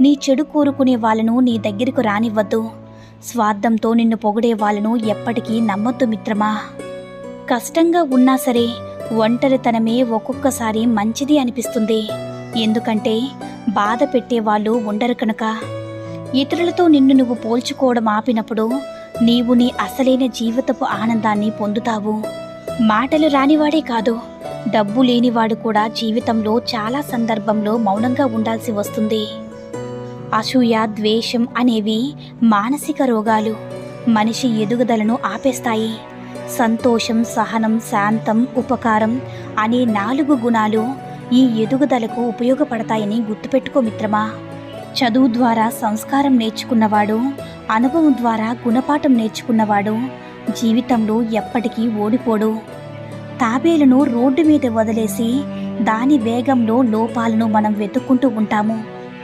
నీ చెడు కోరుకునే వాళ్ళను నీ దగ్గరకు రానివ్వద్దు. స్వార్థంతో నిన్ను పొగిడే వాళ్ళను ఎప్పటికీ నమ్మొద్దు మిత్రమా. కష్టంగా ఉన్నా సరే ఒంటరితనమే ఒక్కొక్కసారి మంచిది అనిపిస్తుంది. ఎందుకంటే బాధ పెట్టేవాళ్ళు ఉండరు కనుక. ఇతరులతో నిన్ను నువ్వు పోల్చుకోవడం ఆపినప్పుడు నీవు నీ అసలైన జీవితపు ఆనందాన్ని పొందుతావు. మాటలు రానివాడే కాదు డబ్బు లేనివాడు కూడా జీవితంలో చాలా సందర్భంలో మౌనంగా ఉండాల్సి వస్తుంది. అసూయ ద్వేషం అనేవి మానసిక రోగాలు. మనిషి ఎదుగుదలను ఆపేస్తాయి. సంతోషం సహనం శాంతం ఉపకారం అనే నాలుగు గుణాలు ఈ ఎదుగుదలకు ఉపయోగపడతాయని గుర్తుపెట్టుకో మిత్రమా. చదువు ద్వారా సంస్కారం నేర్చుకున్నవాడు అనుభవం ద్వారా గుణపాఠం నేర్చుకున్నవాడు జీవితంలో ఎప్పటికీ ఓడిపోడు. తాబేలను రోడ్డు మీద వదిలేసి దాని వేగంలో లోపాలను మనం వెతుక్కుంటూ ఉంటాము.